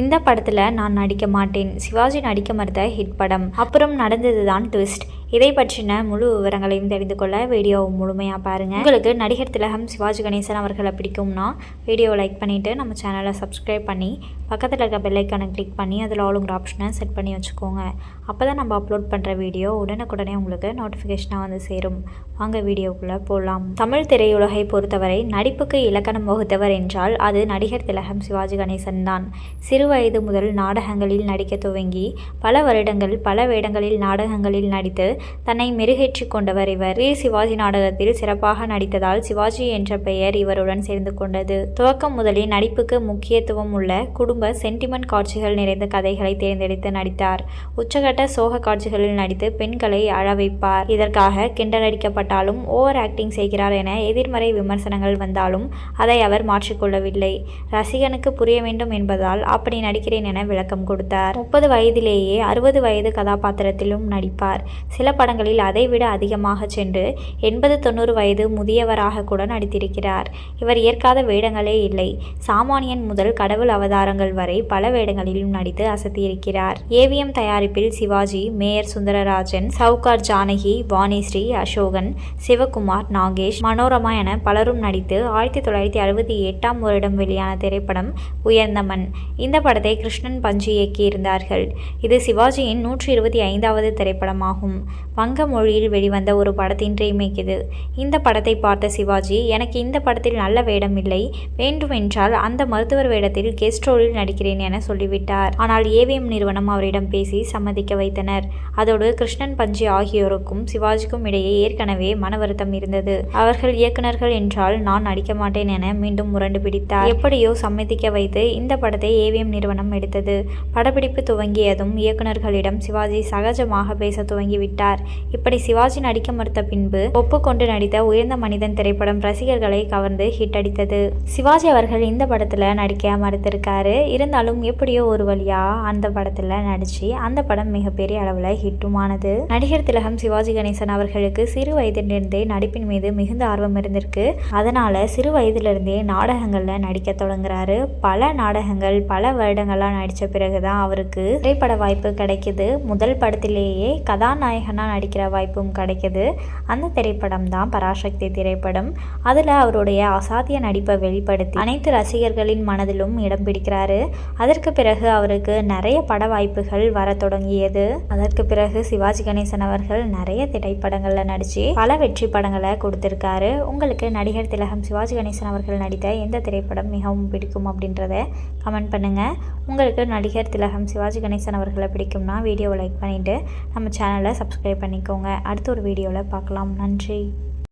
இந்த படத்தில் நான் நடிக்க மாட்டேன். சிவாஜி நடிக்க மறுத்த ஹிட் படம். அப்புறம் நடந்தது தான் ட்விஸ்ட் இதை பற்றின முழு விவரங்களையும் தெரிந்து கொள்ள வீடியோவை முழுமையாக பாருங்கள் உங்களுக்கு நடிகர் திலகம் சிவாஜி கணேசன் அவர்களை பிடிக்கும்னா வீடியோவை லைக் பண்ணிவிட்டு நம்ம சேனலை சப்ஸ்கிரைப் பண்ணி பக்கத்தில் இருக்க பெல்லைக்கானை கிளிக் பண்ணி அதில் ஆளுங்கிற ஆப்ஷனை செட் பண்ணி வச்சுக்கோங்க. அப்போ தான் நம்ம அப்லோட் பண்ணுற வீடியோ உடனுக்குடனே உங்களுக்கு நோட்டிஃபிகேஷனாக வந்து சேரும். வாங்க வீடியோக்குள்ளே போகலாம் தமிழ் திரையுலகை பொறுத்தவரை நடிப்புக்கு இலக்கணம் வகுத்தவர் என்றால் அது நடிகர் திலகம் சிவாஜி கணேசன் தான். சிறு வயது முதல் நாடகங்களில் நடிக்க துவங்கி பல வருடங்கள் பல வேடங்களில் நாடகங்களில் நடித்து தன்னை மெருகேற்றி கொண்டவர் இவர். வீர் சிவாஜி நாடகத்தில் சிறப்பாக நடித்ததால் சிவாஜி என்ற பெயர் இவருடன் சேர்ந்து கொண்டது. துவக்கம் முதலில் நடிப்புக்கு முக்கியத்துவம் உள்ள குடும்ப சென்டிமெண்ட் காட்சிகள் நிறைந்த கதைகளை தேர்ந்தெடுத்து நடித்தார். உச்சகட்ட சோக காட்சிகளில் நடித்து பெண்களை அழ வைப்பார். இதற்காக கிண்டலடிக்கப்பட்டாலும் ஓவர் ஆக்டிங் செய்கிறார் என எதிர்மறை விமர்சனங்கள் வந்தாலும் அதை அவர் மாற்றிக்கொள்ளவில்லை. ரசிகனுக்கு புரிய வேண்டும் என்பதால் அப்படி நடிக்கிறேன் என விளக்கம் கொடுத்தார். முப்பது வயதிலேயே அறுபது வயது கதாபாத்திரத்திலும் நடிப்பார். சில படங்களில் அதைவிட அதிகமாக சென்று எண்பது தொண்ணூறு வயது முதியவராக கூட நடித்திருக்கிறார். இவர் ஏற்காத வேடங்களே இல்லை. சாமானியன் முதல் கடவுள் அவதாரங்கள் வரை பல வேடங்களிலும் நடித்து அசத்தியிருக்கிறார். ஏவிஎம் தயாரிப்பில் சிவாஜி மேயர் சுந்தரராஜன் சவுகார் ஜானகி வாணிஸ்ரீ அசோகன் சிவகுமார் நாகேஷ் மனோரமா என பலரும் நடித்து ஆயிரத்தி தொள்ளாயிரத்தி அறுபத்தி எட்டாம் வருடம் வெளியான திரைப்படம் உயர்ந்தமன். இந்த படத்தை கிருஷ்ணன் பஞ்சு இயக்கியிருந்தார்கள் இது சிவாஜியின் நூற்றி இருபத்தி ஐந்தாவது திரைப்படமாகும். வங்க மொழியில் வெளிவந்த ஒரு படத்தின் ரீமேக் இது இந்த படத்தை பார்த்த சிவாஜி எனக்கு இந்த படத்தில் நல்ல வேடம் இல்லை. வேண்டுமென்றால் அந்த மருத்துவர் வேடத்தில் கெஸ்ட் ரோலில் நடிக்கிறேன் என சொல்லிவிட்டார். ஆனால் ஏவிஎம் நிறுவனம் அவரிடம் பேசி சம்மதிக்க வைத்தனர். அதோடு கிருஷ்ணன் பஞ்சு ஆகியோருக்கும் சிவாஜிக்கும் இடையே ஏற்கனவே மன வருத்தம் இருந்தது. அவர்கள் இயக்குநர்கள் என்றால் நான் நடிக்க மாட்டேன் என மீண்டும் முரண்டு பிடித்தார். எப்படியோ சம்மதிக்க வைத்து இந்த படத்தை ஏவிஎம் நிறுவனம் எடுத்தது. படப்பிடிப்பு துவங்கியதும் இயக்குநர்களிடம் சிவாஜி சகஜமாக பேச துவங்கிவிட்டார். இப்படி சிவாஜி நடிக்க மறுத்த பின்பு ஒப்புக்கொண்டு நடித்த உயர்ந்த மனிதன் திரைப்படம் ரசிகர்களை கவர்ந்து ஹிட் அடித்தது. சிவாஜி அவர்கள் இந்த படத்துல நடிக்க மறுத்திருக்காரு. இருந்தாலும் எப்படியோ ஒரு வழியா அந்த படத்துல நடிச்சு அந்த படம் மிகப்பெரிய அளவுல ஹிட்டுமானது நடிகர் திலகம் சிவாஜி கணேசன் அவர்களுக்கு சிறு வயதிலிருந்தே நடிப்பின் மீது மிகுந்த ஆர்வம் இருந்திருக்கு. அதனால சிறு வயதிலிருந்தே நாடகங்கள்ல நடிக்க தொடங்குறாரு. பல நாடகங்கள் பல வருடங்கள்லாம் நடித்த பிறகு தான் அவருக்கு திரைப்பட வாய்ப்பு கிடைக்குது. முதல் படத்திலேயே கதாநாயகனாக நடிக்கிற வாய்ப்பும் கிடைக்குது. அந்த திரைப்படம் தான் பராசக்தி திரைப்படம். அதில் அவருடைய அசாத்திய நடிப்பை வெளிப்படுத்தி அனைத்து ரசிகர்களின் மனதிலும் இடம் பிடிக்கிறாரு. அதற்கு பிறகு அவருக்கு நிறைய பட வாய்ப்புகள் வர தொடங்கியது. அதற்கு பிறகு சிவாஜி கணேசன் அவர்கள் நிறைய திரைப்படங்களில் நடித்து பல வெற்றி படங்களை கொடுத்திருக்காரு. உங்களுக்கு நடிகர் திலகம் சிவாஜி கணேசன் அவர்கள் நடித்த எந்த திரைப்படம் மிகவும் பிடிக்கும் அப்படின்றத கமெண்ட் பண்ணுங்கள் உங்களுக்கு நடிகர் திலகம் சிவாஜி கணேசன் அவர்களை பிடிக்கும்னா வீடியோவை லைக் பண்ணிவிட்டு நம்ம சேனலை சப்ஸ்கிரைப் பண்ணிக்கோங்க. அடுத்த ஒரு வீடியோவில் பார்க்கலாம். நன்றி.